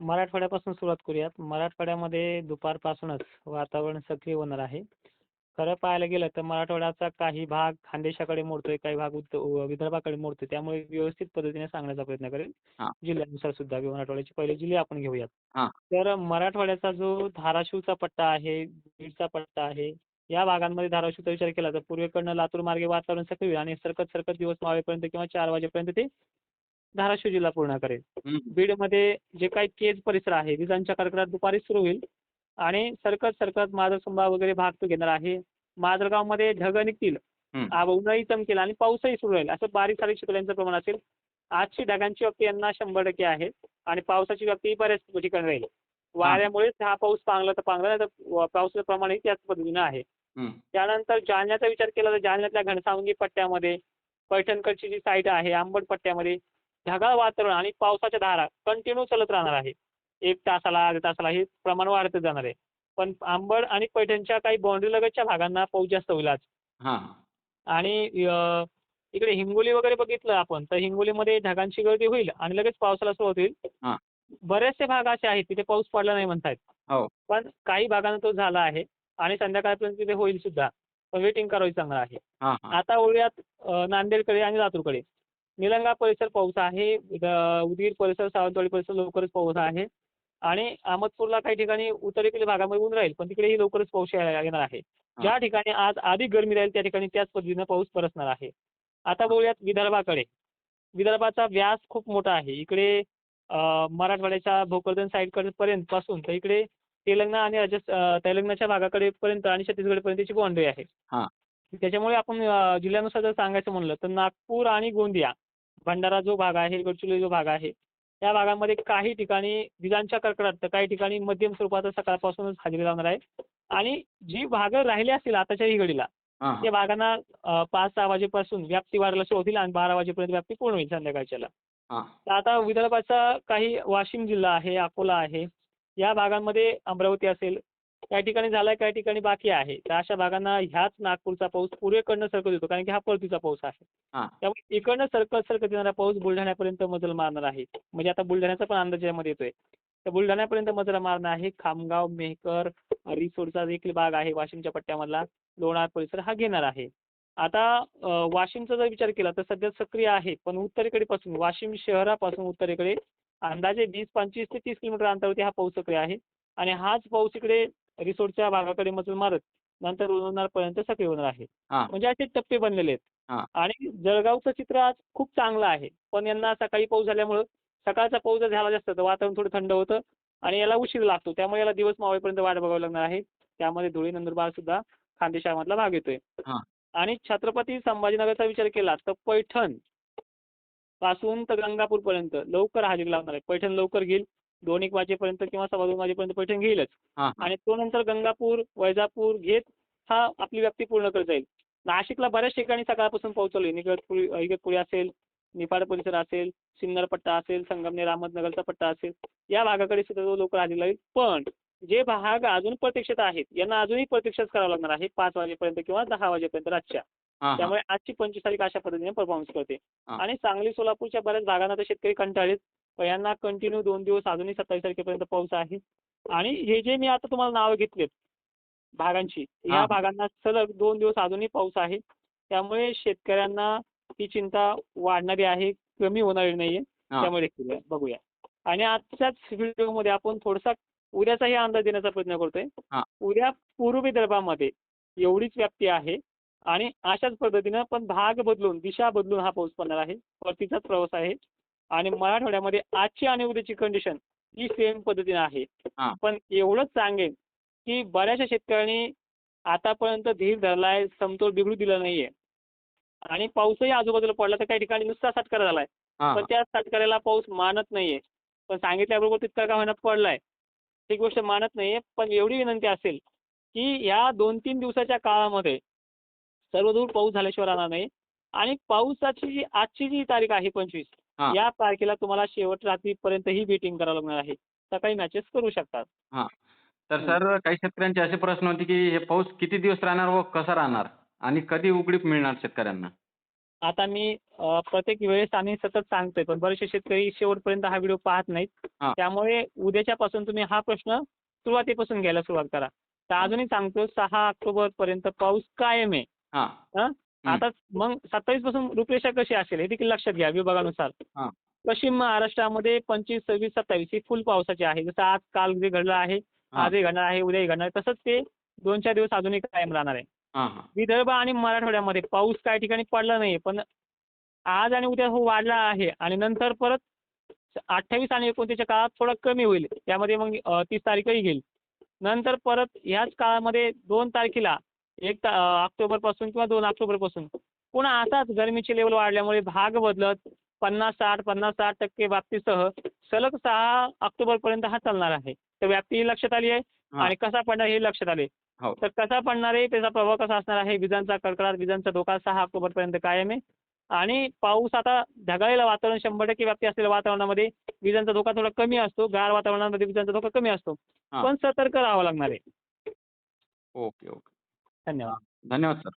मराठवाड्यापासून सुरुवात करूयात. मराठवाड्यामध्ये दुपारपासूनच वातावरण सक्रिय होणार आहे. खरं पाहायला गेलं तर मराठवाड्याचा काही भाग खानदेशाकडे मोडतोय, काही भाग विदर्भाकडे मोडतोय. त्यामुळे व्यवस्थित पद्धतीने सांगण्याचा प्रयत्न करेन. हां. जिल्ह्यानुसार सुद्धा मराठवाड्याचे पहिले जिल्हे आपण घेऊयात. तर मराठवाड्याचा जो धाराशिवचा पट्टा आहे, बीडचा पट्टा आहे, या भागांमध्ये धाराशिवचा विचार केला तर पूर्वेकडनं लातूर मार्गे वातावरण सक्रिय आणि सरकत सरकत दिवस मावेपर्यंत किंवा 4 वाजेपर्यंत ते धाराशिव जिल्हा पूर्ण करेल. हं. बीडमध्ये जे काही केज परिसर आहे, विजांच्या कडकडाट दुपारी सुरू होईल आणि सरकत सरकत माजलसुंबा वगैरे भाग तो घेणार आहे. माजलगावमध्ये ढग निघतील, उन्हाळी चमकेल आणि पाऊसही सुरू राहील. असं बारीक सारीक चिखलांचं प्रमाण असेल. आजची ढगांची व्याप्ती यांना 100% आहे आणि पावसाची व्याप्ती बऱ्याच ठिकाणी राहील. वाऱ्यामुळेच हा पाऊस पांगला तर पांगला, नाही तर पावसाचं प्रमाणही त्याच पद्धतीनं आहे. त्यानंतर जालन्याचा विचार केला तर जालन्यातल्या घनसावंगी पट्ट्यामध्ये, पैठणकडची जी साईट आहे, अंबड पट्ट्यामध्ये ढगाळ वातावरण आणि पावसाच्या धारा कंटिन्यू चालत राहणार आहे. 1 तासाला, अर्ध्या तासाला हे प्रमाण वाढतच जाणार आहे. पण अंबड आणि पैठणच्या काही बाउंड्री लगतच्या भागांना पाऊस जास्त होईल आज. आणि इकडे हिंगोली वगैरे बघितलं आपण तर हिंगोलीमध्ये ढगांची गर्दी होईल आणि लगेच पावसाला सुरुवात होईल. बरेचसे भाग असे आहेत तिथे पाऊस पडला नाही म्हणतायत. हो. पण काही भागांना तो झाला आहे आणि संध्याकाळपर्यंत तिथे होईल सुद्धा. पण वेटिंग करावी चांगलं आहे. आता वळूयात नांदेडकडे आणि लातूरकडे. निलंगा परिसर पाऊस आहे. उदगीर परिसर, सावंतवाडी परिसर लवकरच पाऊस आहे. आणि अहमदपूरला काही ठिकाणी उत्तरेकडील भागामध्ये ऊन राहील, पण तिकडेही लवकरच पाऊस येणार आहे. ज्या ठिकाणी आज अधिक गरमी राहील त्या ठिकाणी त्याच पद्धतीनं पाऊस बरसणार आहे. आता बघूयात विदर्भाकडे. विदर्भाचा व्यास खूप मोठा आहे. इकडे मराठवाड्याच्या भोकरदन साईडकडे पर्यंत पासून तर इकडे तेलंगणा आणि राजस्थ अ, तेलंगणाच्या भागाकडे पर्यंत आणि छत्तीसगडपर्यंतची बाउंड्री आहे. त्याच्यामुळे आपण जिल्ह्यानुसार जर सांगायचं म्हणलं तर नागपूर आणि गोंदिया, भंडारा जो भाग आहे, गडचिरोली जो भाग आहे, त्या भागामध्ये काही ठिकाणी विजांच्या कडकडाट तर काही ठिकाणी मध्यम स्वरूपाचा सकाळपासूनच हजेरी लावणार आहे. आणि जी भागं राहिली असतील आताच्याही घडीला हां, हां. त्या भागांना अ, 5-6 वाजेपासून व्याप्ती वाढायला सुरुवात होईल आणि 12 वाजेपर्यंत व्याप्ती पूर्ण होईल संध्याकाळच्याला. तर आता विदर्भाचा काही वाशिम जिल्हा आहे, अकोला आहे, या भागांमध्ये अमरावती असेल, काही ठिकाणी झालाय, काही ठिकाणी बाकी आहे. तर अशा भागांना ह्याच नागपूरचा पाऊस पूर्वेकडनं सरकत येतो कारण की हा परतीचा पाऊस आहे. हां. त्यामुळे इकडनं सरकत सरकत येणारा पाऊस बुलढाण्यापर्यंत मजल मारणार आहे. म्हणजे आता बुलढाण्याचा पण अंदाज यामध्ये येतोय. तर बुलढाण्यापर्यंत मजल मारणार आहे. खामगाव, मेहकर, रिसोडचा देखील भाग आहे वाशिमच्या पट्ट्यामधला, लोणार परिसर हा घेणार आहे. आता अ, वाशिमचा जर विचार केला तर सध्या सक्रिय आहे, पण उत्तरेकडे पासून वाशिम शहरापासून उत्तरेकडे अंदाजे 20, 25 ते 30 किलोमीटर अंतरावरती हा पाऊस सक्रिय आहे. आणि हाच पाऊस इकडे रिसोडच्या भागाकडे मजल मारत नंतर लोणारपर्यंत सक्रिय होणार आहे. म्हणजे असे टप्पे बनलेले आहेत. आणि जळगावचं चित्र आज खूप चांगलं आहे. पण यांना सकाळी पाऊस झाल्यामुळं सकाळचा पाऊस जर झाला जास्त तर वातावरण थोडं थंड होतं आणि याला उशीर लागतो. त्यामुळे याला दिवस मावेपर्यंत वाट बघावी लागणार आहे. त्यामध्ये धुळे, नंदुरबार सुद्धा खानदेशामधला भाग येतोय. आणि छत्रपती संभाजीनगरचा विचार केला तर पैठणपासून तर गंगापूरपर्यंत लवकर हजेरी लावणार आहे. पैठण लवकर घेईल. 2 एक वाजेपर्यंत किंवा सव्वा 2 वाजेपर्यंत पैठण घेईलच. आणि तो नंतर गंगापूर, वैजापूर घेत हा आपली व्याप्ती पूर्ण करत जाईल. नाशिकला बऱ्याच ठिकाणी सकाळपासून पाऊस चालू आहे. इगतपुरी इगतपुरी असेल, निफाड परिसर असेल, सिन्नर पट्टा असेल, संगमनेर, अहमदनगरचा पट्टा असेल, या भागाकडे सुद्धा तो लवकर हजेरी लावेल. पण जे भाग अजून प्रतीक्षेत आहेत यांना अजूनही प्रतीक्षाच करावं लागणार आहे 5 वाजेपर्यंत किंवा 10 वाजेपर्यंत रातच्या. त्यामुळे आजची 25 तारीख अशा पद्धतीने परफॉर्मन्स करते. आणि सांगली, सोलापूरच्या बऱ्याच भागांना तर शेतकरी कंटाळलेत. यांना कंटिन्यू 2 दिवस अजूनही 27 तारखेपर्यंत पाऊस आहे. आणि हे जे मी आता तुम्हाला नावं घेतलेत भागांची, या. भागांना सलग 2 दिवस अजूनही पाऊस आहे. त्यामुळे शेतकऱ्यांना ही चिंता वाढणारी आहे, कमी होणारी नाहीये. त्यामुळे बघूया. आणि आजच्याच व्हिडिओमध्ये आपण थोडासा उद्याचाही अंदाज देण्याचा प्रयत्न करतोय. उद्या पूर्व विदर्भामध्ये एवढीच व्याप्ती आहे आणि अशाच पद्धतीनं पण भाग बदलून, दिशा बदलून हा पाऊस पडणार आहे. परतीचाच प्रवास आहे. आणि मराठवाड्यामध्ये आजची आणि उद्याची कंडिशन ही सेम पद्धतीने आहे. पण एवढंच सांगेन की बऱ्याचशा शेतकऱ्यांनी आतापर्यंत धीर धरलाय, समतोल बिघडू दिला नाहीये. आणि पाऊसही आजूबाजूला पडला तर काही ठिकाणी नुसता सटकारा झालाय. पण. त्या सटकऱ्याला पाऊस मानत नाहीये. पण सांगितल्याबरोबर तितका का होईना पडलाय. ही गोष्ट मानत नाहीये. पण एवढी विनंती असेल की या 2-3 दिवसाच्या काळामध्ये सर्वदूर पाऊस झाल्याशिवाय राहणार नाही. आणि पावसाची जी आजची जी तारीख आहे 25 हां. या तारखेला तुम्हाला शेवट रात्रीपर्यंत ही वेटिंग करावं लागणार आहे. सकाळी मॅचेस करू शकतात. हां. तर. सर काही शेतकऱ्यांचे असे प्रश्न होते की हे पाऊस किती दिवस राहणार व कसा राहणार? आणि कधी उघडीप मिळणार शेतकऱ्यांना? आता मी प्रत्येक वेळेस आणि सतत सांगतोय पण बरेचसे शेतकरी शेवटपर्यंत हा व्हिडिओ पाहत नाहीत. त्यामुळे उद्याच्यापासून तुम्ही हा प्रश्न सुरुवातीपासून घ्यायला सुरुवात करा तर अजूनही सांगतो सहा ऑक्टोबर पर्यंत पाऊस कायम आहे. आता मग सत्तावीसपासून रूपरेषा कशी असेल हे देखील लक्षात घ्या विभागानुसार. पश्चिम महाराष्ट्रामध्ये पंचवीस सव्वीस सत्तावीस ही फुल पावसाची आहे. जसं आज काल जे घडलं आहे हा. आजही घडणार आहे उद्याही घडणार आहे तसंच ते दोन चार दिवस अजूनही कायम राहणार आहे. विदर्भ आणि मराठवाड्यामध्ये पाऊस काही ठिकाणी पडला नाही पण आज आणि उद्या हो वाढला आहे आणि नंतर परत अठ्ठावीस आणि एकोणतीसच्या काळात थोडा कमी होईल. त्यामध्ये मग तीस तारीखही घेईल. नंतर परत ह्याच काळामध्ये दोन तारखेला एक ता- अ, ऑक्टोबरपासून किंवा दोन ऑक्टोबरपासून. पुन्हा असाच गरमीची लेवल वाढल्यामुळे भाग बदलत पन्नास साठ पन्नास साठ टक्के व्याप्तीसह सलग सहा ऑक्टोबरपर्यंत हा चालणार आहे. तर व्याप्ती लक्षात आली आहे. आणि कसा पडणार हे लक्षात आले. हो. तर कसा पडणार आहे? त्याचा प्रभाव कसा असणार आहे? विजांचा कडकडाट विजांचा धोका सहा ऑक्टोबरपर्यंत कायम आहे. आणि पाऊस आता ढगाळलेलं वातावरण शंभर टक्के व्याप्ती असलेल्या वातावरणामध्ये विजांचा धोका थोडा कमी असतो. गार वातावरणामध्ये विजांचा धोका कमी असतो. पण सतर्क राहावं लागणार आहे. Okay okay. धन्यवाद. धन्यवाद सर.